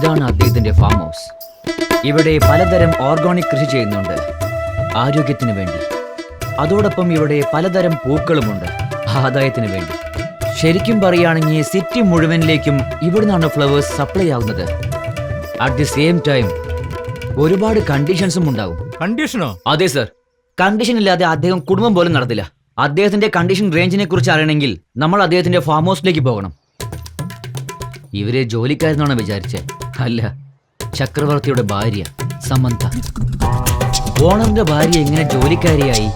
ഇതാണ് അദ്ദേഹത്തിന്റെ farm house ഇവിടെ പലതരം ഓർഗാനിക് കൃഷി ചെയ്യുന്നുണ്ട്. ആരോഗ്യത്തിന് വേണ്ടി. അതോടൊപ്പം ഇവിടെ പലതരം പൂക്കളുമുണ്ട്. ആദായത്തിന് വേണ്ടി. ശരിക്കും പറയുകയാണെങ്കിൽ സിറ്റി മുഴുവനിലേക്കും ഇവിടുന്നാണ് ഫ്ലവേഴ്സ് സപ്ലൈ ആവുന്നത്. അറ്റ് ദി സെയിം ടൈം ഒരുപാട് കണ്ടീഷൻസും ഉണ്ടാവും. കണ്ടീഷനോ അതെ സർ കണ്ടീഷൻ ഇല്ലാതെ അദ്ദേഹം കുടുംബം പോലും നടത്തില്ല. അദ്ദേഹത്തിന്റെ കണ്ടീഷൻ റേഞ്ചിനെ കുറിച്ച് അറിയണമെങ്കിൽ നമ്മൾ അദ്ദേഹത്തിന്റെ ഫാം ഹൗസിലേക്ക് പോകണം. ഇവരെ ജോലിക്കാരെന്നാണ് വിചാരിച്ചത് അല്ല ചക്രവർത്തിയുടെ ഭാര്യ സമന്ത. ഓണറിന്റെ ഭാര്യ എങ്ങനെ ജോലിക്കാരിയായി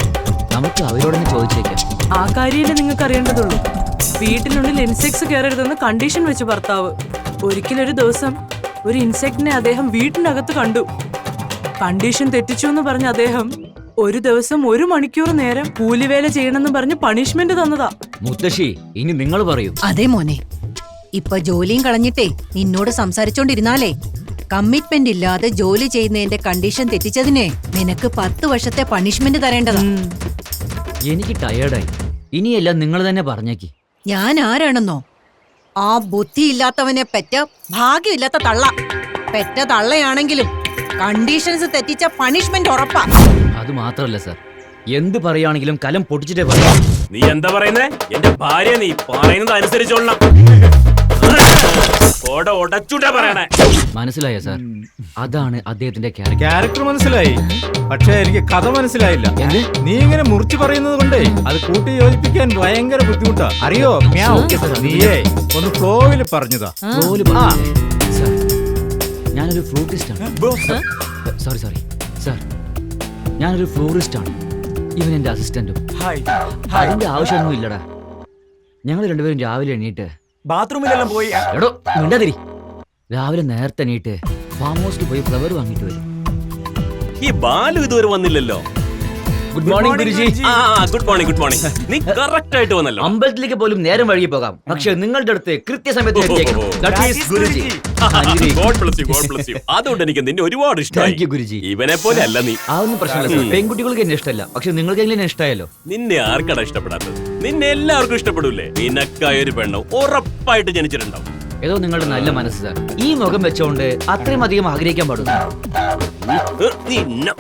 നമുക്ക് അവരോടൊന്ന് ചോദിച്ചേക്കാം. ആ കാര്യമല്ലേ നിങ്ങൾക്ക് അറിയേണ്ടതുള്ളൂ വീട്ടിനുള്ളിൽ ഇൻസെക്ട്സ് കയറരുതെന്ന് കണ്ടീഷൻ വെച്ച് ഭർത്താവ്. ഒരിക്കലൊരു ദിവസം ഒരു ഇൻസെക്ടിനെ അദ്ദേഹം വീട്ടിനകത്ത് കണ്ടു. കണ്ടീഷൻ തെറ്റിച്ചു എന്ന് പറഞ്ഞ അദ്ദേഹം ഒരു ദിവസം ഒരു മണിക്കൂർ നേരം കൂലിവേല ചെയ്യണമെന്ന് പറഞ്ഞ് പണിഷ്മെന്റ് തന്നതാ. മുത്തശ്ശി ഇനി നിങ്ങൾ പറയൂ. അതെ മോനെ ഇപ്പൊ ജോലിയും കളഞ്ഞിട്ടേ നിന്നോട് സംസാരിച്ചോണ്ടിരുന്നാലേ. കമ്മിറ്റ്മെന്റ് ഇല്ലാതെ ജോലി ചെയ്യുന്നതിന്റെ കണ്ടീഷൻ തെറ്റിച്ചതിന് നിനക്ക് പത്ത് വർഷത്തെ പണിഷ്മെന്റ് തരേണ്ടതാ. എനിക്ക് ടയേർഡായി ഇനിയെല്ലാം നിങ്ങൾ തന്നെ പറഞ്ഞേക്ക്. ഞാൻ ആരാണെന്നോ? ആ ബുദ്ധിയില്ലാത്തവനെ പെറ്റ ഭാഗ്യമില്ലാത്ത തള്ള. പെറ്റ തള്ളയാണെങ്കിലും കണ്ടീഷൻസ് തെറ്റിച്ച പണിഷ്മെന്റ് ഉറപ്പാ. അത് മാത്രല്ല സർ. എന്ത് പറയുകയാണെങ്കിലും കലം പൊട്ടിച്ചിട്ടേ പറയാം. നീ എന്താ പറയുന്നേ? എന്റെ ഭാര്യ നീ പറയുന്നത് അനുസരിച്ചോളണം. മനസ്സിലായോ സാർ? അതാണ് അദ്ദേഹത്തിന്റെ ക്യാരക്ടർ ക്യാരക്ടർ മനസ്സിലായി. പക്ഷേ എനിക്ക് കഥ മനസ്സിലായില്ല. നീ ഇങ്ങനെ മുറിച്ചു പറയുന്നത് കൊണ്ടേ അത് കൂട്ടി യോജിപ്പിക്കാൻ ഭയങ്കര ബുദ്ധിമുട്ടാ. അറിയോ? നീയേ ഒന്ന് ഫ്ലോയിൽ പറഞ്ഞതാ. ഞാനൊരു ഫ്ലൂട്ടിസ്റ്റ് ആണ് സോറി സോറി സാർ ഞാനൊരു ഫ്ലോറിസ്റ്റ് ആണ് ഇവൻ എന്റെ അസിസ്റ്റന്റും അതിന്റെ ആവശ്യമൊന്നും ഇല്ലടാ. ഞങ്ങൾ രണ്ടുപേരും രാവിലെ എണീറ്റ് ബാത്റൂമിലെല്ലാം പോയി. എടോ മിണ്ടാതിരി. രാവിലെ നേരത്തെ നീട്ട് ഫാം ഹൗസിൽ പോയി ഫ്ലവർ വാങ്ങിട്ട് വരും. ഈ ബാലു ഇതുവരെ വന്നില്ലല്ലോ. ഗുഡ് മോർണിംഗ് ഗുരുജി ആ ഗുഡ് മോർണിംഗ് ഗുഡ് മോർണിംഗ് നീ കറക്റ്റ് ആയിട്ട് വന്നല്ലോ. അമ്പലത്തിലേക്ക് പോലും നേരം വഴുകി പോകാം. പക്ഷെ നിങ്ങളുടെ അടുത്ത് കൃത്യസമയത്ത് എത്തിയേക്കണം Guruji. God bless you God bless you അതുകൊണ്ട് എനിക്ക് നിന്നെ ഒരുപാട് ഇഷ്ടമായി. ഗുരുജി ഇവനെ പോലെ അല്ല നീ. ആ ഒന്നും പ്രശ്നമില്ല പെൺകുട്ടികൾക്ക് എന്നെ ഇഷ്ടമല്ല. പക്ഷെ നിങ്ങൾക്ക് എങ്ങനെ ഇഷ്ടമായല്ലോ. നിന്നെ ആർക്കടാ ഇഷ്ടപ്പെടാത്തത്? നിന്നെ എല്ലാവർക്കും ഇഷ്ടപ്പെടൂലേ? നിനക്കായ ഒരു പെണ്ണ് ഉറപ്പായിട്ട് ജനിച്ചിട്ടുണ്ടാവും. ഏതോ നിങ്ങളുടെ നല്ല മനസ്സ് സാർ. ഈ മുഖം വെച്ചോണ്ട് അത്രയും അധികം ആഗ്രഹിക്കാൻ നിന്നെ-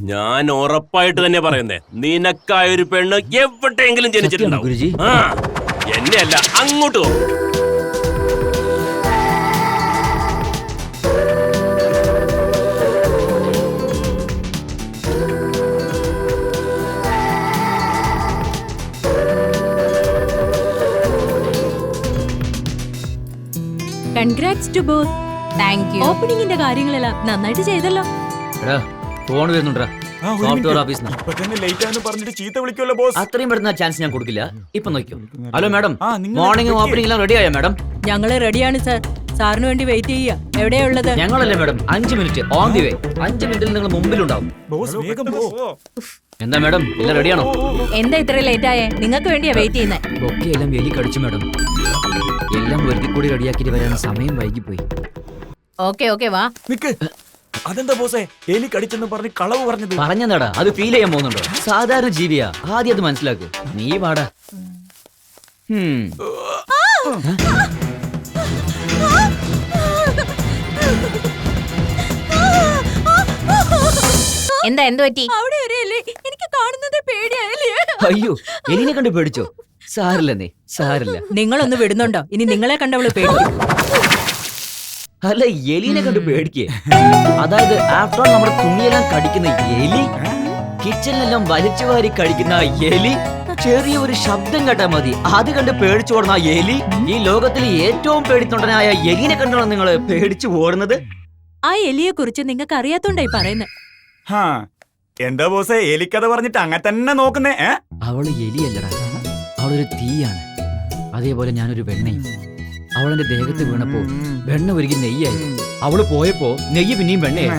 ഞാൻ ഉറപ്പായിട്ട് തന്നെ പറയുന്നേ നിനക്കായ ഒരു പെണ്ണ് എവിടെയെങ്കിലും ജനിച്ചിട്ടുണ്ടാവും. ഗുരുജി? എന്നെയല്ല അങ്ങോട്ട് പോ congrats to both thank you ഓപ്പണിംഗിന്റെ കാര്യങ്ങളെല്ലാം നന്നായിട്ട് ചെയ്തല്ലോ. എടാ ഫോൺ വരുന്നുണ്ടാ? സോഫ്റ്റ്വെയർ ഓഫീസിൽ ഇപ്പൊ തന്നെ ലേറ്റ് ആണെന്ന് പറഞ്ഞിട്ട് ചീത്ത വിളിക്കുമല്ലോ ബോസ് അത്രയും പെടുന്ന ചാൻസ് ഞാൻ കൊടുക്കില്ല. ഇപ്പൊ നോക്കിയോ ഹലോ മാഡം ആ, നിങ്ങൾ മോർണിംഗ് ഓപ്പണിംഗ് എല്ലാം റെഡി ആയോ മാഡം ഞങ്ങൾ റെഡിയാണ് സർ സാറിന് വേണ്ടി വെയിറ്റ് ചെയ്യുക. എവിടെയാ ഉള്ളത്? ഞങ്ങളല്ലേ മാഡം അഞ്ച് മിനിറ്റ് ഓൺ ദി വേ അഞ്ച് മിനിറ്റിൽ നിങ്ങൾ മുമ്പിലുണ്ടാവും. ബോസ് വേഗം പോ. എന്താ മാഡം എല്ലാം റെഡിയാണോ എന്താ ഇത്ര ലേറ്റ് ആയേ? നിങ്ങൾക്ക് വേണ്ടിയാ വെയിറ്റ് ചെയ്യുന്നത് ഒക്കെ എല്ലാം എലി കടിച്ചു മാഡം എല്ലാം വെറുതെ കൂടി റെഡിയാക്കിയിട്ട് വരാൻ സമയം വൈകിപ്പോയി. ഓക്കെ ഓക്കെ വാ. നിക്ക്. അതെന്താ ബോസേ? എലി കടിച്ചെന്ന് പറഞ്ഞ് കളവ് പറഞ്ഞത്. പറഞ്ഞതാടാ അത് ഫീൽ ചെയ്യാൻ പോകുന്നുണ്ടോ? സാധാരണ ജീവിയാ. ആദ്യം അത് മനസ്സിലാക്ക്. നീ പാടാ ഹും. എന്താ എന്ത് പറ്റി അവിടെ ഒരു എലി. എനിക്ക് കാണുന്നത് പേടിയായല്ലേ അയ്യോ എലിനെ കണ്ട് പേടിച്ചോ? സാരില്ല നീ സാരില്ല. നിങ്ങളൊന്ന് വിടുന്നുണ്ടോ? ഇനി നിങ്ങളെ കണ്ടവൾ പേടിക്കും. അല്ല എലിനെ കണ്ട് പേടിക്കേ. അതായത് ആഫ്റ്റർ ഓൾ നമ്മുടെ തുണിയെല്ലാം കടിക്കുന്ന എലി കിച്ചണിലെല്ലാം വലിച്ചു വാരി കഴിക്കുന്ന ആ എലി ചെറിയ ഒരു ശബ്ദം കേട്ടാ മതി. അത് കണ്ട് പേടിച്ചു ഓടുന്ന ആ എലി ഈ ലോകത്തിലെ ഏറ്റവും പേടിത്തൊണ്ടനായ എലിനെ കണ്ടാണ് നിങ്ങൾ പേടിച്ചു ഓടുന്നത്? ആ എലിയെ കുറിച്ച് നിങ്ങൾക്ക് അറിയാത്തോണ്ടായി പറയുന്നത് ഹാ എന്താ ബോസേ? എലിക്കഥ പറഞ്ഞിട്ട് അങ്ങനെ തന്നെ നോക്കുന്നേ ഏ? അവൾ എലിയല്ലടാ. അവളൊരു തീയാണ്. അതേപോലെ ഞാനൊരു വെണ്ണയും. അവളെന്റെ ദേഹത്ത് വീണപ്പോ വെണ്ണ ഒരുക്കി നെയ്യായി. അവൾ പോയപ്പോ നെയ്യ് പിന്നെയും വെണ്ണയായി!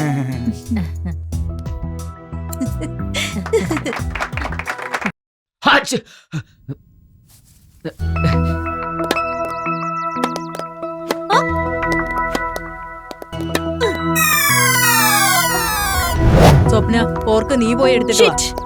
സ്വപ്ന ഓർക്ക് നീ പോയി എടുത്തിട്ട്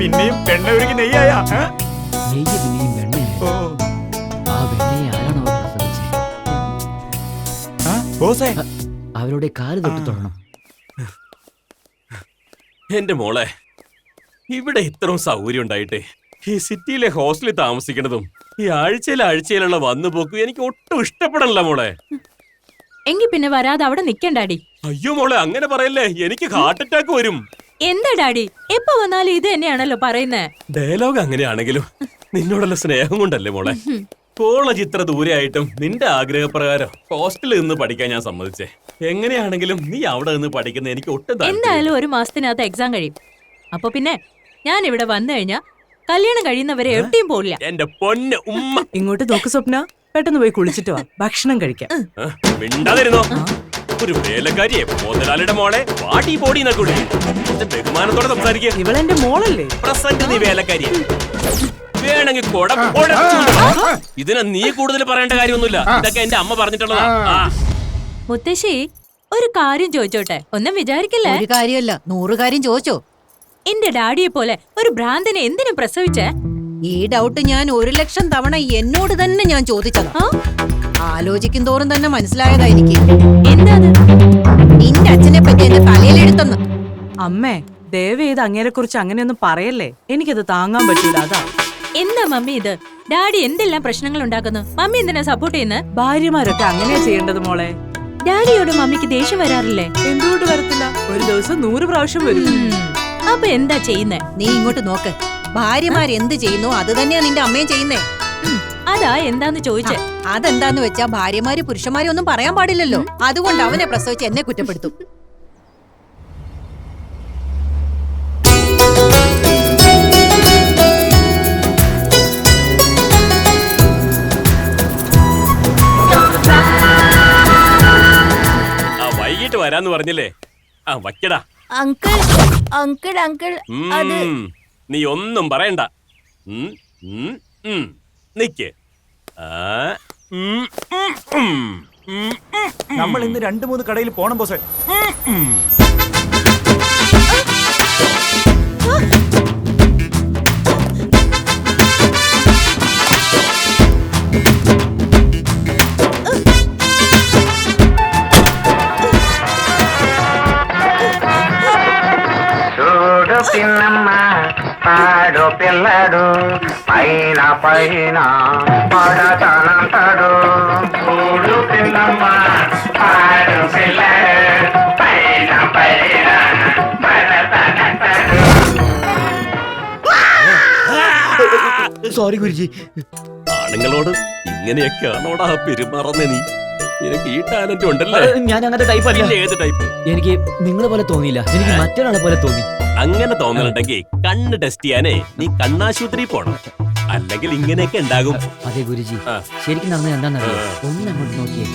പിന്നെയും വെണ്ണ ഒരുക്കി നെയ്യായ? നെയ്യ് പിന്നെയും വെണ്ണയായി ഓ. ആ വെണ്ണയെ ആരാണോ അവർ പ്രസവിച്ചത്. ആ, ബോസേ. അവരുടെ കാൽ തൊട്ട് തൊടണം. എന്റെ മോളെ ഇവിടെ ഇത്രയും സൗകര്യം ഉണ്ടായിട്ടേ. ഈ സിറ്റിയിലെ ഹോസ്റ്റലിൽ താമസിക്കുന്നതും ഈ ആഴ്ചയിൽ ആഴ്ചയിലുള്ള വന്നുപോക്കും എനിക്ക് ഒട്ടും ഇഷ്ടപ്പെടണില്ല മോളെ. എങ്കി പിന്നെ വരാതെ അവിടെ നിക്കണ്ടാടി. അയ്യോ മോളെ അങ്ങനെ പറയല്ലേ. എനിക്ക് ഹാർട്ട് അറ്റാക്ക് വരും. എന്താ ഡാഡി? എപ്പോ വന്നാലും ഇത് തന്നെയാണല്ലോ പറയുന്നേ? ഡയലോഗ് അങ്ങനെയാണെങ്കിലും നിന്നോടുള്ള സ്നേഹം കൊണ്ടല്ലേ മോളെ? കോളേജ് ഇത്ര ദൂരെ ആയിട്ടും നിന്റെ ആഗ്രഹപ്രകാരം ഹോസ്റ്റലിൽ നിന്ന് പഠിക്കാൻ ഞാൻ സമ്മതിച്ചേ. എങ്ങനെയാണെങ്കിലും നീ അവിടെ നിന്ന് പഠിക്കുന്ന എനിക്ക് ഒട്ടും എന്തായാലും ഒരു മാസത്തിനകത്ത് എക്സാം കഴിയും. അപ്പൊ പിന്നെ ഞാൻ ഇവിടെ വന്നു കഴിഞ്ഞാ കല്യാണം കഴിയുന്നവരെ എവിടെയും പോകില്ല എന്റെ പൊന്ന് ഉമ്മ. ഇങ്ങോട്ട് നോക്ക് സ്വപ്ന. പെട്ടെന്ന് പോയി കുളിച്ചിട്ട് വാ. ഭക്ഷണം കഴിക്കാം. മിണ്ടാതിരുന്നോ? ഒരു വേലക്കാരിയെ മുതലാളിയുടെ മോളെ പാട്ടി പോടി നക്കൂടി ബഹുമാനത്തോടെ സംസാരിക്കുക ഇവളെന്റെ മോളല്ലേ? പ്രസന്റ് നീ വേലക്കാരിയെ വേണമെങ്കിൽ കൊട. ഇതിനെ നീ കൂടുതൽ പറയേണ്ട കാര്യമൊന്നുമില്ല. ഇതൊക്കെ എന്റെ അമ്മ പറഞ്ഞിട്ടുള്ളതാ. മുത്തശ്ശി ഒരു കാര്യം ചോദിച്ചോട്ടെ? ഒന്നും വിചാരിക്കില്ലേ? ഒരു കാര്യമല്ല നൂറ് കാര്യം ചോദിച്ചോ. എന്റെ ഡാഡിയെ പോലെ ഒരു ഭ്രാന്തനെ എന്തിനു പ്രസവിച്ചേ? ഈ ഡൗട്ട് ഞാൻ ഒരു ലക്ഷം തവണ എന്നോട് തന്നെ ഞാൻ ചോദിച്ചതാ? ആലോചിക്കും തോറും തന്നെ മനസ്സിലായതായിരിക്കും. എന്താണ്? നിന്റെ അച്ഛനെ പറ്റി എന്റെ തലയിലെടുത്തെന്ന് അമ്മേ ദയവ് ചെയ്ത് അങ്ങേരെ കുറിച്ച് അങ്ങനെയൊന്നും പറയല്ലേ? എനിക്കത് താങ്ങാൻ പറ്റൂല അതാ. എന്താ മമ്മി ഇത്? ഡാഡി എന്തെല്ലാം പ്രശ്നങ്ങൾ ഉണ്ടാക്കുന്നു? മമ്മി എന്തിനാ സപ്പോർട്ട് ചെയ്യുന്നത് ഭാര്യമാരൊക്കെ അങ്ങനെയാ ചെയ്യേണ്ടത് മോളെ. ഡാഡിയോട് മമ്മിക്ക് ദേഷ്യം വരാറില്ലേ? എന്തുകൊണ്ട് വരത്തില്ല? ഒരു ദിവസം നൂറ് പ്രാവശ്യം വരും. അപ്പൊ എന്താ ചെയ്യുന്നേ? നീ ഇങ്ങോട്ട് നോക്ക്. ഭാര്യമാർ എന്ത് ചെയ്യുന്നു? അത് തന്നെയാ നിന്റെ അമ്മയും ചെയ്യുന്നേ. അതാ എന്താന്ന് ചോദിച്ചേ? അതെന്താന്ന് വെച്ചാ ഭാര്യമാര് പുരുഷന്മാരെ ഒന്നും പറയാൻ പാടില്ലല്ലോ. അതുകൊണ്ട് അവനെ പ്രസവിച്ച് എന്നെ കുറ്റപ്പെടുത്തും. ആ വൈകിട്ട് വരാന്ന് പറഞ്ഞില്ലേ? ആ വയ്ക്കടാ. അങ്കിൾ അങ്കിൾ അങ്കിൾ അത് നീ ഒന്നും പറയണ്ട. ഉം, ഉം, ഉം. നിക്ക് ആ, ഉം, ഉം, ഉം, ഉം, ഉം. നമ്മൾ ഇന്ന് രണ്ടു മൂന്ന് കടയിൽ പോണം ബോസേ చూడు పిన్నమ్మ పాడు పిల్లడు పైన పైన పడతానంటాడు చూడు పిన్నమ్మ పాడు పిల్లడు పైన పైన పడతానంటాడు സോറി ഗുരുജി ആണുങ്ങളോട് ഇങ്ങനെയൊക്കെയാണോടാ പെരുമാറുന്ന നീ നിനക്ക് ഈ ടാലന്റ് ഉണ്ടല്ലേ ഞാൻ അങ്ങനത്തെ ടൈപ്പ് അല്ല പിന്നെ ഏത് ടൈപ്പ് എനിക്ക് നിങ്ങളെ പോലെ തോന്നിയില്ല എനിക്ക് മറ്റൊരാളെ പോലെ തോന്നി അങ്ങനെ തോന്നലുണ്ടെങ്കിൽ കണ്ണ് ടെസ്റ്റ് ചെയ്യാനേ നീ കണ്ണാശുപത്രി പോണം അല്ലെങ്കിൽ ഇങ്ങനെയൊക്കെ ഉണ്ടാകും. അതെ ഗുരുജി. ശരിക്കും നടന്നത് എന്താണെന്നറിയോ? ഒന്നങ്ങോട്ട് ഒന്ന് അങ്ങോട്ട് നോക്കിയേ.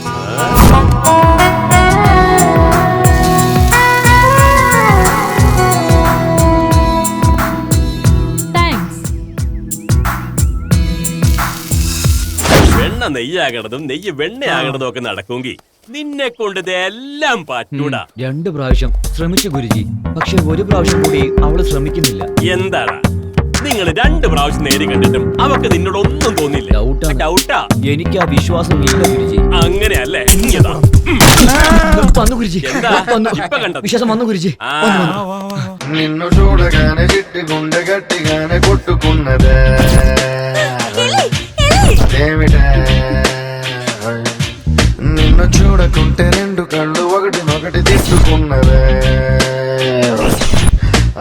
താങ്ക്സ് വെണ്ണ നെയ്യാകണതും നെയ്യ് വെണ്ണയാകണതും ഒക്കെ നടക്കുമെങ്കിൽ നിന്നെ കൊണ്ട് ഇതെല്ലാം പറ്റൂടാ. രണ്ട് പ്രാവശ്യം ശ്രമിച്ചു ഗുരുജി. പക്ഷെ ഒരു പ്രാവശ്യം കൂടി അവൾ ശ്രമിക്കുന്നില്ല. എന്താടാ? നിങ്ങൾ രണ്ട് പ്രാവശ്യം നേടി കണ്ടിട്ടും അവക്ക് നിന്നോട് ഒന്നും തോന്നില്ല ഡൗട്ടാണ്. ഡൗട്ടാ എനിക്ക് ആ വിശ്വാസം ഇല്ല ഗുരുജി അങ്ങനെയല്ലേ ഇങ്ങതാ. ഉം. വന്നു ഗുരുജി എന്താ? വന്നു ഇപ്പൊ കണ്ടത്. വിശ്വാസം വന്നു ഗുരുജി ആ. വന്നു, വന്നു. నిన్ను చూడగానే చిట్టి గుండె గట్టిగానే కొట్టుకున్నదే అదేమిటే నిన్ను చూడకుంటే రెండు కళ్ళు ఒకటి ఒకటి తిట్టుకున్నదే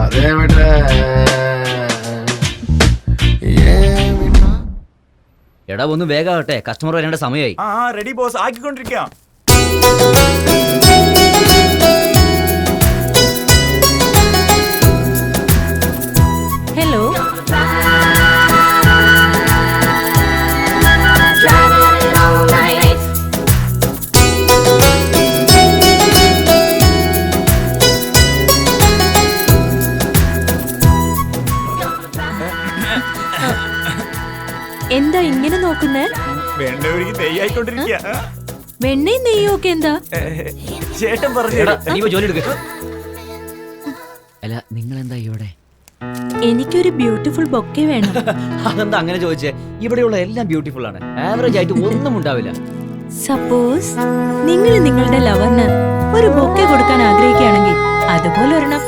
అదేమిటే എടാ ഒന്ന് വേഗാവട്ടെ കസ്റ്റമർ വരേണ്ട സമയമായി ആ ആ റെഡി ബോസ് ആക്കിക്കൊണ്ടിരിക്കാം. ഹലോ നെയ്യായിക്കൊണ്ടിരിക്കുക വെണ്ണയും നെയ്യും ഒക്കെ എന്താ ചേട്ടൻ പറഞ്ഞു ജോലി എടുക്ക. അല്ല നിങ്ങൾ എന്താ ഇവിടെ? എനിക്കൊരു ബ്യൂട്ടിഫുൾ ബൊക്കെ വേണം. അതെന്താ അങ്ങനെ ചോദിച്ചേ? ഇവിടെയുള്ള എല്ലാം ബ്യൂട്ടിഫുൾ ആണ്. ആവറേജ് ആയിട്ട് ഒന്നും ഉണ്ടാവില്ല. സപ്പോസ് നിങ്ങൾ നിങ്ങളുടെ ലവറിന് ഒരു ബൊക്കെ കൊടുക്കാൻ ആഗ്രഹിക്കുകയാണെങ്കിൽ അതുപോലെ ഒരെണ്ണം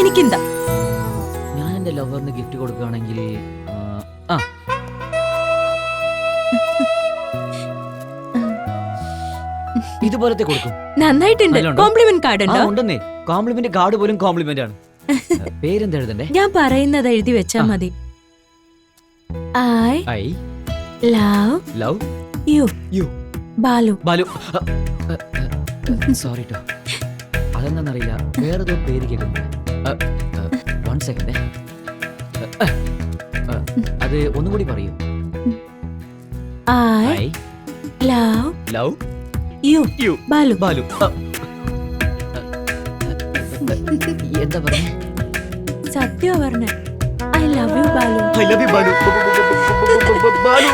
എനിക്കെന്താ? ഞാൻ എന്റെ ലവറിന് ഗിഫ്റ്റ് കൊടുക്കുകയാണെങ്കിൽ ഇതുപോലത്തെ കൊടുക്കും. നന്നായിട്ടുണ്ട്? കോംപ്ലിമെന്റ് കാർഡ് ആ ഉണ്ടോ? ഉണ്ടെന്നേ. കോംപ്ലിമെന്റ് കാർഡ് പോലും കോംപ്ലിമെന്റ് ആണ്. പേരെന്താ എഴുതണ്ടേ? ഞാൻ പറയുന്നത് എഴുതി വെച്ചാ ആ. മതി. I I love love you you Balu. Balu. Sorry ട്ടോ. അതെന്താണെന്നറിയില്ല വേറേതോ പേര് കേൾക്കുന്നു വൺ സെക്കൻഡ് അത് ഒന്നും കൂടി പറയൂ. I I love love you you Balu Balu അ, എന്താ പറഞ്ഞ സത്യം പറഞ്ഞ I love you Balu I love you Balu Balu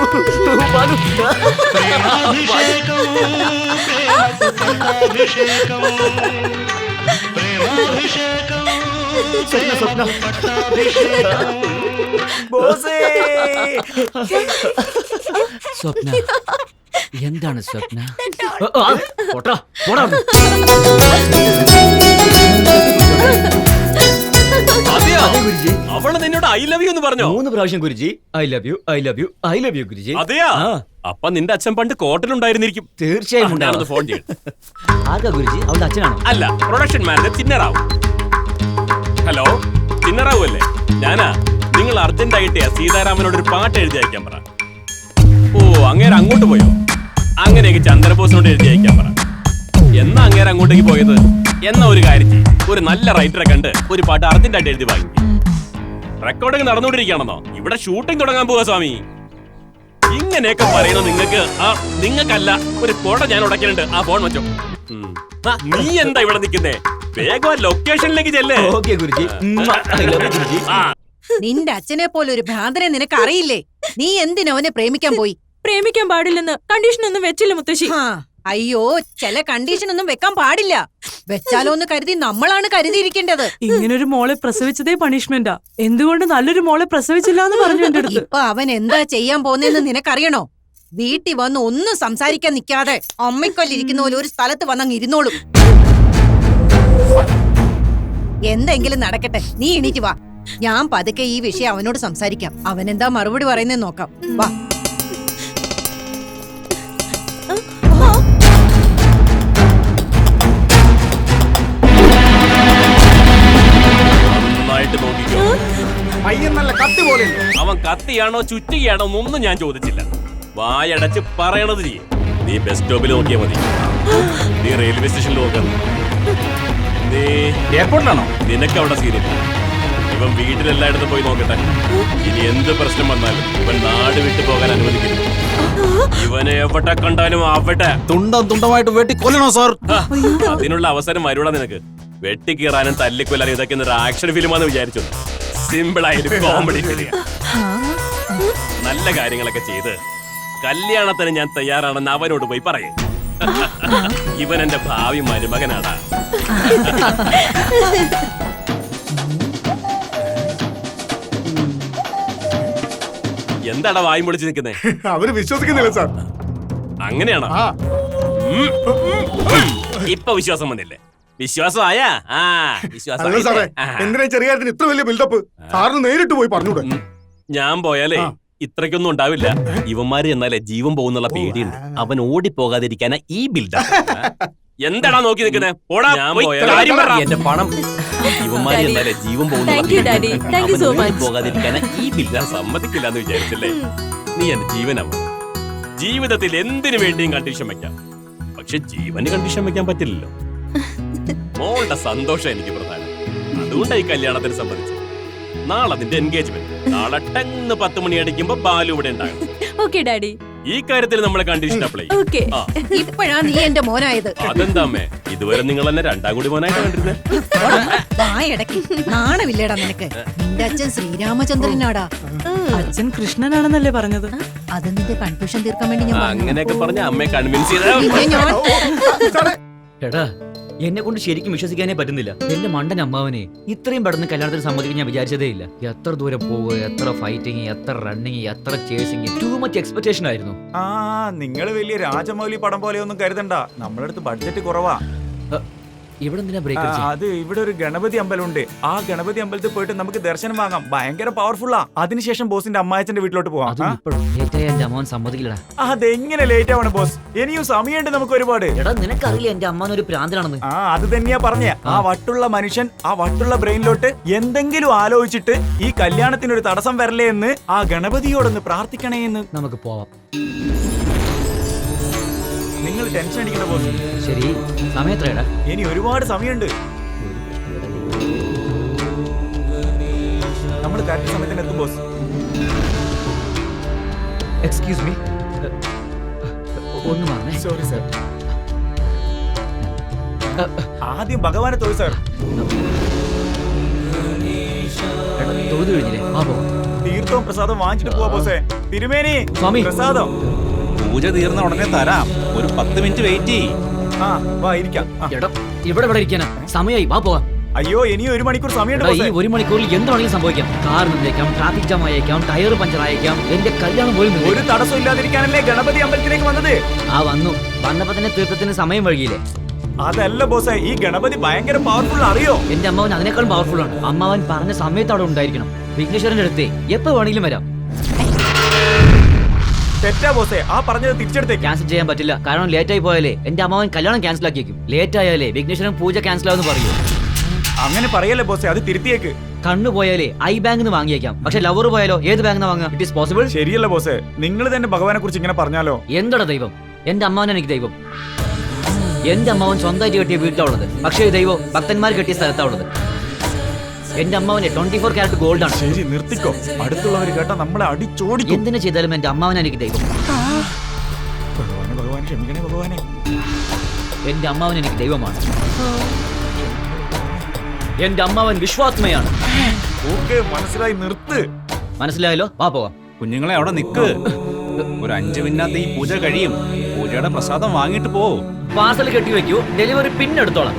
Balu Swapna Swapna ബോസേ Swapna എന്താണ് സ്വപ്ന? അവൾ നിന്നോട് ഐ ലവ് യു എന്ന് പറഞ്ഞോ? മൂന്ന് പ്രാവശ്യം Guruji. I love you I love you I love you Guruji. അതെയാ. അപ്പൊ നിന്റെ അച്ഛൻ പണ്ട് കോട്ടലുണ്ടായിരുന്നിരിക്കും തീർച്ചയായും ഞാനൊന്ന് ഫോൺ ചെയ്യും. ആർക്കാ ഗുരുജി അവളുടെ അച്ഛനാണോ? അല്ല production manager Chinnarao. Hello Chinnarao അല്ലേ ഞാനാ. നിങ്ങൾ അർജന്റായിട്ട് സീതാരാമനോട് ഒരു പാട്ട് എഴുതി അയക്കാൻ പറ. ഓ അങ്ങേര് അങ്ങോട്ട് പോയോ? അങ്ങനെയൊക്കെ ചന്ദ്രബോസിനോട് എഴുതി അയക്കാൻ പറ. എന്നാ അങ്ങേരെ അങ്ങോട്ടേക്ക് പോയത്? എന്നാ ഒരു കാര്യം ഒരു നല്ല റൈറ്ററെ കണ്ട് ഒരു പാട്ട് അർജന്റായിട്ട് എഴുതി വാങ്ങി. റെക്കോർഡിംഗ് നടന്നുകൊണ്ടിരിക്കുകയാണെന്നോ? ഇവിടെ ഷൂട്ടിംഗ് തുടങ്ങാൻ പോവാ സ്വാമി. ഇങ്ങനെയൊക്കെ പറയുന്ന നിങ്ങൾക്ക് ആ നിങ്ങൾക്കല്ല ഒരു കോട ഞാൻ ഉടക്കുന്നുണ്ട് ആ ഫോൺ വെച്ചോ. ആ, നീ എന്താ ഇവിടെ നിൽക്കുന്നേ? വേഗം ലൊക്കേഷനിലേക്ക് ചെല്ലേ. നിന്റെ അച്ഛനെ പോലെ ഒരു ഭ്രാന്തനെ നിനക്ക് അറിയില്ലേ നീ എന്തിനെ അവനെ പ്രേമിക്കാൻ പോയി? പ്രേമിക്കാൻ പാടില്ലെന്ന് കണ്ടീഷൻ ഒന്നും വെച്ചില്ല മുത്തശ്ശി. അയ്യോ ചില കണ്ടീഷൻ ഒന്നും വെക്കാൻ പാടില്ല. വെച്ചാലോ എന്ന് കരുതി നമ്മളാണ് കരുതിയിരിക്കേണ്ടത്. ഇങ്ങനൊരു മോളെ പ്രസവിച്ചതേ പണിഷ്മെന്റാ. എന്തുകൊണ്ട് നല്ലൊരു മോളെ പ്രസവിച്ചില്ല എന്ന് പറഞ്ഞു ഇപ്പൊ അവൻ എന്താ ചെയ്യാൻ പോന്നെന്ന് നിനക്കറിയണോ? വീട്ടിൽ വന്ന് ഒന്നും സംസാരിക്കാൻ നിക്കാതെ അമ്മയ്ക്കൊല്ലിരിക്കുന്ന പോലെ ഒരു സ്ഥലത്ത് വന്നങ്ങ് ഇരുന്നോളും. എന്തെങ്കിലും നടക്കട്ടെ നീ എണീറ്റ് വാ. ഞാൻ പതുക്കെ ഈ വിഷയം അവനോട് സംസാരിക്കാം. അവൻ എന്താ മറുപടി പറയുന്നേ നോക്കാം. വാ. പയ്യൻ നല്ല കത്തി പോലെ അവൻ കത്തിയാണോ ചുറ്റുകയാണോ ഒന്നും ഞാൻ ചോദിച്ചില്ല. വായടച്ച് പറയണത് ചെയ്യേ. നീ ബസ് സ്റ്റോപ്പിൽ നോക്കിയാ മതി. നീ റെയിൽവേ സ്റ്റേഷനിൽ നോക്കുന്നു നീ എയർപോർട്ടിലാണോ നിനക്ക് അവിടെ സീനില്ല ഇവൻ വീട്ടിലെല്ലായിടത്തും പോയി നോക്കട്ടെ. ഇനി എന്ത് പ്രശ്നം വന്നാലും ഇവൻ നാട് വിട്ടു പോകാൻ അനുവദിക്കുന്നു ഇവനെ എവിടെ കണ്ടാലും അവിടെ. തുണ്ടം തുണ്ടമായിട്ട് വെട്ടി കൊല്ലണോ സാർ അതിനുള്ള അവസരം വരൂടാ നിനക്ക്. വെട്ടിക്കീറാനും തല്ലിക്കൊല്ലാനും ഇതൊക്കെ ഒരു ആക്ഷൻ ഫിലിമാന്ന് വിചാരിച്ചു. സിമ്പിൾ ആയൊരു കോമഡി ഫിലിയ നല്ല കാര്യങ്ങളൊക്കെ ചെയ്ത് കല്യാണത്തിന് ഞാൻ തയ്യാറാണെന്ന് അവനോട് പോയി പറയേ. ഇവൻ എന്റെ ഭാവി മരുമകനാടാ എന്താടാ വായും പൊളിച്ച് നിൽക്കുന്നേ? അവർ വിശ്വസിക്കുന്നില്ല സാർ. അങ്ങനെയാണോ. ഇപ്പൊ വിശ്വാസം വന്നില്ലേ? വിശ്വാസം ആയാ ആ വിശ്വാസം അല്ല സാറേ? ആ. എന്തിനാ ചെറിയ കാര്യത്തിന് ഇത്ര വലിയ ബിൽഡപ്പ് സാറിന് നേരിട്ട് പോയി പറഞ്ഞൂടെ? ഉം. ഞാൻ പോയാലേ ആ. ഇത്രയ്ക്കൊന്നും ഉണ്ടാവില്ല. ഇവന്മാര് എന്നാലേ ജീവൻ പോകുന്നുള്ള പേടിയുണ്ട്. അവൻ ഓടിപ്പോകാതിരിക്കാനാ ഈ ബിൽഡപ്പ് എന്താടാ നോക്കി നിൽക്കുന്നേ ഓടാ ഞാൻ പോയാലേ കാര്യം പറ. എന്റെ പണം. ഇവന്മാര് എന്നാലേ ജീവൻ Thank you, Daddy. Thank you so much. പോകാതിരിക്കാനാ ഈ ബിൽഡർ സമ്മതിക്കില്ല എന്ന് വിചാരിച്ചല്ലേ? നീ എന്റെ ജീവനാ ജീവിതത്തിൽ എന്തിനു വേണ്ടിയും കണ്ടീഷൻ വെക്കാം. പക്ഷെ ജീവന് കണ്ടീഷൻ വെക്കാൻ പറ്റില്ലല്ലോ. മോളുടെ സന്തോഷം എനിക്ക് പ്രധാനം അതുകൊണ്ടായി കല്യാണത്തിന് സംബന്ധിച്ചു നാളെ അതിന്റെ എൻഗേജ്മെന്റ് നാളെ ടെന്ന് പത്ത് മണി അടിക്കുമ്പോ ബാലു ഇവിടെ ഉണ്ടാകും ഓക്കെ ഡാഡി ഈ കാര്യത്തിൽ നമ്മളെ കണ്ടീഷൻ അപ്ലൈ ഓക്കെ ഇപ്പോഴാ നീ എന്റെ മോനായത് അതെന്താമ്മേ ഇതുവരെ നിങ്ങൾ എന്നെ രണ്ടാം കൂടി മോനായിട്ട് കണ്ടിരുന്നത് നാണമില്ലേടാ നിനക്ക് നിന്റെ അച്ഛൻ ശ്രീരാമചന്ദ്രനാടാ അച്ഛൻ കൃഷ്ണനാണെന്നല്ലേ പറഞ്ഞത് അത് നിന്റെ കൺഫ്യൂഷൻ തീർക്കാൻ വേണ്ടി ഞാൻ. അങ്ങനെയൊക്കെ പറഞ്ഞ അമ്മയെ കൺവിൻസ് ചെയ്താ ഞാൻ എടാ എന്നെ കൊണ്ട് ശരിക്കും വിശ്വസിക്കാനേ പറ്റുന്നില്ല. എന്റെ മണ്ടൻ അമ്മാവനെ ഇത്രയും പെട്ടെന്ന് കല്യാണത്തിന് സമ്മതിക്കാൻ ഞാൻ വിചാരിച്ചതേ ഇല്ല. എത്ര ദൂരം പോവുക എത്ര ഫൈറ്റിംഗ് എത്ര റണ്ണിങ് എത്ര ചേസിംഗ് ടു മച്ച് എക്സ്പെക്ടേഷൻ ആയിരുന്നു. ആ നിങ്ങൾ വലിയ രാജമൗലി പടം പോലെ ഒന്നും കരുതണ്ട. നമ്മളടുത്ത് അടുത്ത് ബഡ്ജറ്റ് കുറവാ ഇവിടെ എന്തിനാ ആ, ബ്രേക്ക് അത് ഇവിടെ ഒരു ഗണപതി അമ്പലമുണ്ട്. ആ ഗണപതി അമ്പലത്തിൽ പോയിട്ട് നമുക്ക് ദർശനം വാങ്ങാം. ഭയങ്കര പവർഫുള്ളാ അതിനുശേഷം ബോസിന്റെ അമ്മായച്ചന്റെ വീട്ടിലോട്ട് പോവാം. എന്റെ അതെങ്ങനെ ലേറ്റ് ആവണം ബോസ്? ഇനിയും സമയമുണ്ട് നമുക്ക് ഒരുപാട്. എടാ നിനക്കറിയില്ല എന്റെ അമ്മാവൻ ഒരു പ്രാന്തനാണെന്ന് ആ അത് തന്നെയാ പറഞ്ഞേ. ആ. വട്ടുള്ള മനുഷ്യൻ ആ വട്ടുള്ള ബ്രെയിനിലോട്ട് എന്തെങ്കിലും ആലോചിച്ചിട്ട് ഈ കല്യാണത്തിന് ഒരു തടസ്സം വരലേ എന്ന് ആ ഗണപതിയോടൊന്ന് പ്രാർത്ഥിക്കണേ എന്ന് നമുക്ക് പോവാം. നിങ്ങൾ ടെൻഷൻ അടിക്കണ്ട ബോസ് ശരി സമയത്രയടാ ഇനി ഒരുപാട് സമയമുണ്ട്. നമ്മൾ കറക്റ്റ് സമയത്തിന് എത്തും ബോസ് എക്സ്ക്യൂസ് മീ ഒന്ന് പറഞ്ഞേ സോറി സർ ആദ്യം ഭഗവാനെ തോന്നി സാർ തോതു തൊഴുതു കഴിഞ്ഞില്ലേ? ആ പോ. തീർത്ഥവും പ്രസാദം വാങ്ങിച്ചിട്ട് പോവാ ബോസേ തിരുമേനി സ്വാമി. പ്രസാദം. പൂജ തീർന്ന ഉടനെ തരാം. ഒരു പത്ത് മിനിറ്റ് വെയിറ്റ് ചെയ്യ്. ആ വാ ഇരിക്കാം. ആ. എടാ ഇവിടെ ഇവിടെ ഇരിക്കാനാ. സമയമായി വാ പോവാ. അയ്യോ ഇനിയും ഒരു മണിക്കൂർ സമയമുണ്ട് എടാ, ഈ ബോസേ ഒരു മണിക്കൂറിൽ എന്ത് വേണമെങ്കിലും സംഭവിക്കാം. കാർ നിന്നേക്കാം ട്രാഫിക് ജാം ആയേക്കാം ടയർ പഞ്ചർ ആയേക്കാം എന്റെ കല്യാണം പോലും നിന്നേക്കാം. ഒരു തടസ്സം ഇല്ലാതിരിക്കാനല്ലേ ഗണപതി അമ്പലത്തിലേക്ക് വന്നത്? ആ വന്നു. വന്നപ്പോ തന്നെ തീർത്ഥത്തിന് സമയം വൈകിയില്ലേ. അതല്ല ബോസ് ഈ ഗണപതി ഭയങ്കര പവർഫുൾ അറിയോ? എന്റെ അമ്മാവൻ അതിനേക്കാളും പവർഫുൾ ആണ്. അമ്മാവൻ പറഞ്ഞ സമയത്ത് അവിടെ ഉണ്ടായിരിക്കണം. വിഘ്നേശ്വരന്റെ അടുത്ത്. എപ്പോ വേണമെങ്കിലും വരാം. തെറ്റാ ബോസേ ആ പറഞ്ഞത് തിരിച്ചെടുത്തേക്ക്. ക്യാൻസൽ ചെയ്യാൻ പറ്റില്ല. കാരണം ലേറ്റ് ആയി പോയാലേ എന്റെ അമ്മാവൻ കല്യാണം ക്യാൻസൽ ആക്കിയേക്കും. ലേറ്റ് ആയാലേ വിഘ്നേശ്വരൻ പൂജ ക്യാൻസൽ ആവുമെന്ന് പറയൂ. അങ്ങനെ പറയല്ലേ ബോസേ അത് തിരുത്തിയേക്ക്. കണ്ണു പോയാലേ ഐ ബാങ്ക് നിന്ന് വാങ്ങിയേക്കാം. പക്ഷെ ലവർ പോയാലോ ഏത് ബാങ്ക് വാങ്ങാം ഇറ്റ് ഈസ് പോസിബിൾ ശരിയല്ല ബോസേ നിങ്ങൾ തന്നെ ഭഗവാനെ കുറിച്ച് ഇങ്ങനെ പറഞ്ഞാലോ? എന്തടാ ദൈവം? എന്റെ അമ്മാവൻ എനിക്ക് ദൈവം. എന്റെ അമ്മാവൻ സ്വന്തമായിട്ട് കെട്ടിയ വീട്ടിലുള്ളത് പക്ഷേ ദൈവം ഭക്തന്മാർ കെട്ടിയ സ്ഥലത്താണുള്ളത് എന്റെ അമ്മാവനെ ട്വന്റി ഫോർ ക്യാരറ്റ് ഗോൾഡ് ആണ്. ശരി നിർത്തിക്കോ. അടുത്തുള്ളവർ കേട്ടാ നമ്മളെ അടിച്ചോടിക്കും. എന്തിനു ചെയ്താലും എന്റെ അമ്മാവൻ എനിക്ക് ദൈവം. ഭഗവാനെ ഭഗവാനെ ക്ഷമിക്കണേ ഭഗവാനെ. എന്റെ അമ്മാവൻ എനിക്ക് ദൈവമാണ്. എന്റെ അമ്മാവൻ വിശ്വാത്മയാണ്. ഓക്കെ മനസ്സിലായി നിർത്ത്. മനസ്സിലായല്ലോ? വാ പോവാ. കുഞ്ഞുങ്ങളെ അവിടെ നിക്ക്. ഒരു അഞ്ചു മിനിറ്റ് ഈ പൂജ കഴിയും. പൂജയുടെ പ്രസാദം വാങ്ങിയിട്ട് പോ. പാർസൽ കെട്ടി വെക്കൂ ഡെലിവറി പിന്നെ എടുത്തോളാം.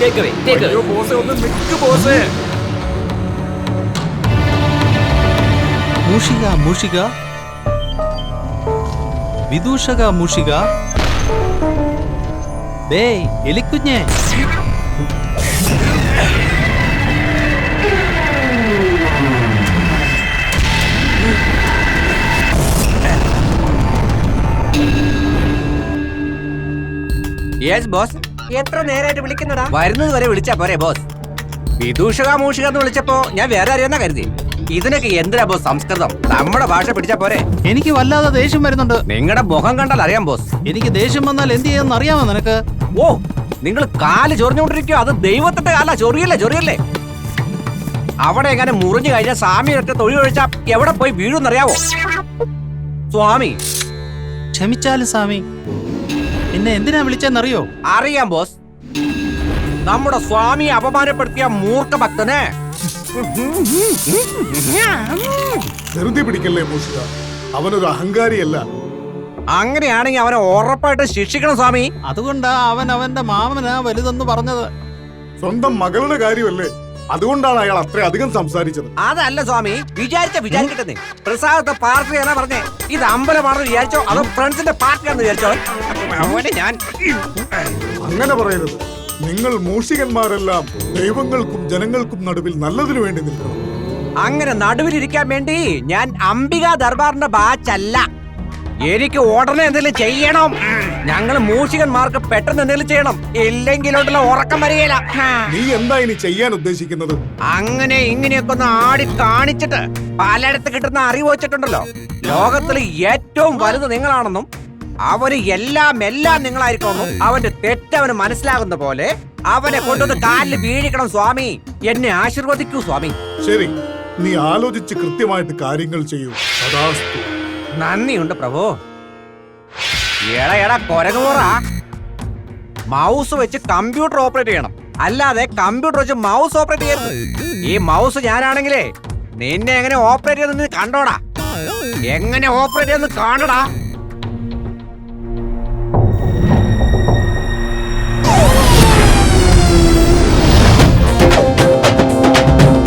ടേക്ക് അവേ ടേക്ക് അയ്യോ ബോസേ ഒന്ന് നിക്ക് ബോസേ. മൂഷിക മൂഷിക. വിദൂഷക മൂഷിക. ദേ എലിക്കുഞ്ഞേ. യെസ് ബോസ് എത്ര നേരമായിട്ട് വിളിക്കുന്നടാ? വരുന്നത് വരെ വിളിച്ചാ പോരെ ബോസ്. വിദൂഷക മൂഷിക എന്ന് വിളിച്ചപ്പോ ഞാൻ വേറെ അറിയാന്നാ കരുതി? ഇതിനൊക്കെ എന്തിനാ ബോസ് സംസ്കൃതം? നമ്മുടെ ഭാഷ പിടിച്ചാ പോരെ. എനിക്ക് വല്ലാതെ ദേഷ്യം വരുന്നുണ്ട്. നിങ്ങളുടെ മുഖം കണ്ടാൽ അറിയാം ബോസ്. എനിക്ക് ദേഷ്യം വന്നാൽ എന്ത് ചെയ്യുമെന്ന് അറിയാമോ നിനക്ക്? ഓ നിങ്ങൾ കാൽ ചൊറിഞ്ഞുകൊണ്ടിരിക്കോ? അത് ദൈവത്തിന്റെ കാല ചൊറിയല്ലേ ചൊറിയല്ലേ? അവിടെ എങ്ങനെ മുറിഞ്ഞു കഴിഞ്ഞാൽ സ്വാമി ഒറ്റ തൊഴിൽ ഒഴിച്ചാ എവിടെ പോയി വീഴുന്നറിയാവോ സ്വാമി. ക്ഷമിച്ചാലും സ്വാമി. എന്നെ എന്തിനാ വിളിച്ചെന്നറിയോ? അറിയാം ബോസ്. നമ്മുടെ സ്വാമിയെ അപമാനപ്പെടുത്തിയ മൂർഖ ഭക്തനെ ധൃതി പിടിക്കല്ലേ മൂഷിക അവനൊരു അഹങ്കാരിയല്ല. അങ്ങനെയാണെങ്കിൽ അവനെ ഉറപ്പായിട്ട് ശിക്ഷിക്കണം സ്വാമി. അതുകൊണ്ടാ അവൻ അവന്റെ മാമനാ വലുതെന്ന് പറഞ്ഞത്. സ്വന്തം മകളുടെ കാര്യമല്ലേ? അതുകൊണ്ടാണ് അയാൾ അത്ര അധികം സംസാരിച്ചത്. അതല്ല സ്വാമി. വിചാരിച്ച വിചാരിക്കട്ടെ പ്രസാദത്തെ പാർട്ടി എന്നാ പറഞ്ഞേ. ഇത് അമ്പലമാണെന്ന് വിചാരിച്ചോ അതോ ഫ്രണ്ട്സിന്റെ പാർട്ടിയാണെന്ന് വിചാരിച്ചോ? അവനെ ഞാൻ അങ്ങനെ പറയരുത്. നിങ്ങൾ മൂഷികന്മാരെല്ലാം ദൈവങ്ങൾക്കും ജനങ്ങൾക്കും നടുവിൽ നല്ലതിനു വേണ്ടി നിൽക്കണം. അങ്ങനെ നടുവിലിരിക്കാൻ വേണ്ടി ഞാൻ അംബിക ദർബാറിന്റെ ബാച്ചല്ല. എനിക്ക് ഉടനെ എന്തെങ്കിലും ചെയ്യണം. ഞങ്ങൾ മൂഷികന്മാർക്ക് പെട്ടെന്ന് എന്തെങ്കിലും ചെയ്യണം. ഇല്ലെങ്കിലോട്ടുള്ള ഉറക്കം വരികയില്ല. നീ എന്താ ഇനി ചെയ്യാൻ ഉദ്ദേശിക്കുന്നത്? അങ്ങനെ ഇങ്ങനെയൊക്കെ ഒന്ന് ആടി കാണിച്ചിട്ട് പലയിടത്ത് കിട്ടുന്ന അറിവ് വെച്ചിട്ടുണ്ടല്ലോ. ലോകത്തിൽ ഏറ്റവും വലുത് നിങ്ങളാണെന്നും അവന് എല്ലാം എല്ലാം നിങ്ങളായിരിക്കണം അവന്റെ തെറ്റവന് മനസ്സിലാകുന്ന പോലെ അവനെ കൊണ്ടുവന്ന് കാലിൽ വീഴിക്കണം സ്വാമി. എന്നെ ആശീർവദിക്കൂ സ്വാമി. ശരി നീ ആലോചിച്ച് കൃത്യമായിട്ട് കാര്യങ്ങൾ ചെയ്യൂ. സദാസ്തു. നന്ദിയുണ്ട് പ്രഭു. എടാ എടാ കൊരങ്ങുറ മൗസ് വെച്ച് കമ്പ്യൂട്ടർ ഓപ്പറേറ്റ് ചെയ്യണം. അല്ലാതെ കമ്പ്യൂട്ടർ വെച്ച് മൗസ് ഓപ്പറേറ്റ് ചെയ്യരുത്. ഈ മൗസ് ഞാനാണെങ്കിലേ നിന്നെ എങ്ങനെ ഓപ്പറേറ്റ് ചെയ്യുന്ന കണ്ടോടാ. എങ്ങനെ ഓപ്പറേറ്റ് ചെയ്യുന്നത് കാണടാ.